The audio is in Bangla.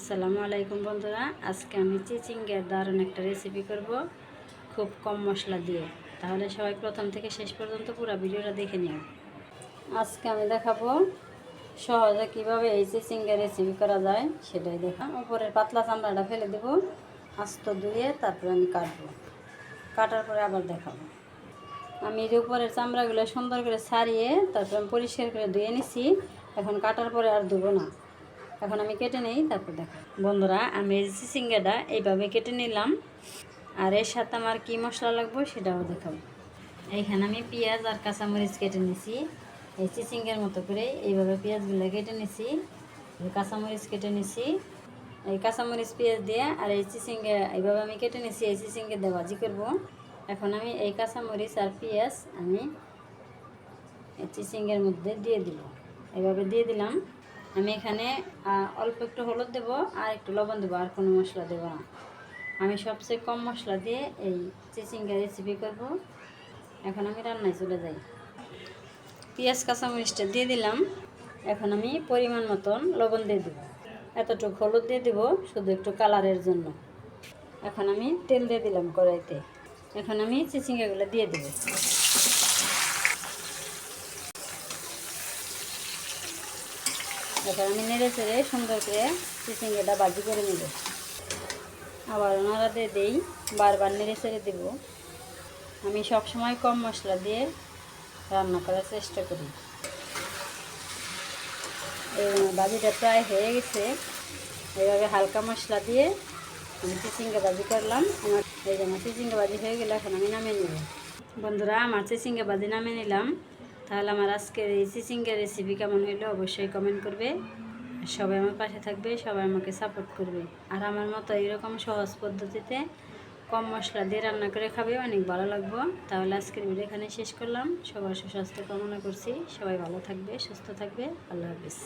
আসসালামু আলাইকুম বন্ধুরা। আজকে আমি চিচিঙ্গের দারুণ একটা রেসিপি করব খুব কম মশলা দিয়ে। তাহলে সবাই প্রথম থেকে শেষ পর্যন্ত পুরো ভিডিওটা দেখে নিও। আজকে আমি দেখাবো সহজে কীভাবে এই চিচিঙ্গের রেসিপি করা যায়, সেটাই দেখা। উপরের পাতলা চামড়াটা ফেলে দেব, আস্ত ধুয়ে তারপরে আমি কাটবো। কাটার পরে আবার দেখাবো। আমি যে উপরের চামড়াগুলো সুন্দর করে সারিয়ে তারপর আমি পরিষ্কার করে ধুয়ে নিছি, এখন কাটার পরে আর ধুবো না। এখন আমি কেটে নেই, তারপর দেখো বন্ধুরা, আমি চিচিঙ্গাটা এইভাবে কেটে নিলাম। আর এর সাথে আমার কী মশলা লাগবে সেটাও দেখাবো। এইখানে আমি পেঁয়াজ আর কাঁচামরিচ কেটে নিছি। এই চিচিঙ্গের মতো করে এইভাবে পেঁয়াজগুলো কেটে নিছি। কাঁচামরিচ কেটে নিছি। এই কাঁচামরিচ পেঁয়াজ দিয়ে আর এই চিচিঙ্গে এইভাবে আমি কেটে নিছি, এই চিচিঙ্গে দিয়ে ভাজি করব। এখন আমি এই কাঁচামরিচ আর পেঁয়াজ আমি এই চিচিঙ্গের মধ্যে দিয়ে দিব এভাবে দিয়ে দিলাম। আমি এখানে অল্প একটু হলুদ দেবো, আর একটু লবণ দেবো, আর কোনো মশলা দেবো না। আমি সবচেয়ে কম মশলা দিয়ে এই চিচিঙ্গা রেসিপি করব। এখন আমি রান্নায় চলে যাই। পেঁয়াজ, কাঁচামরিচটা দিয়ে দিলাম। এখন আমি পরিমাণ মতন লবণ দিয়ে দেবো। এতটুকু হলুদ দিয়ে দেবো, শুধু একটু কালারের জন্য। এখন আমি তেল দিয়ে দিলাম কড়াইতে। এখন আমি চিচিঙ্গাগুলো দিয়ে দেবো। এখন আমি নেড়ে চেড়ে সুন্দর করে চিচিঙ্গাটা বাজি করে নেব। আবার নাড়াতে দেই, বারবার নেড়ে চেড়ে দেবো। আমি সব সময় কম মশলা দিয়ে রান্না করার চেষ্টা করি। বাজিটা প্রায় হয়ে গেছে। এইভাবে হালকা মশলা দিয়ে আমি চিচিঙ্গা বাজি করলাম। আমার এই যে আমার বাজি হয়ে গেলে, এখন আমি নামিয়ে নেব। বন্ধুরা, আমার চিচিঙ্গা বাজি নামিয়ে নিলাম। তাহলে আমার আজকের এই চিচিঙ্গা রেসিপি কেমন হইল অবশ্যই কমেন্ট করবে। সবাই আমার পাশে থাকবে, সবাই আমাকে সাপোর্ট করবে। আর আমার মতো এরকম সহজ পদ্ধতিতে কম মশলা দিয়ে রান্না করে খাবে অনেক ভালো লাগবো। তাহলে আজকের ভিডিও এখানে শেষ করলাম। সবার সুস্বাস্থ্য কামনা করছি। সবাই ভালো থাকবে, সুস্থ থাকবে। আল্লাহ হাফিজ।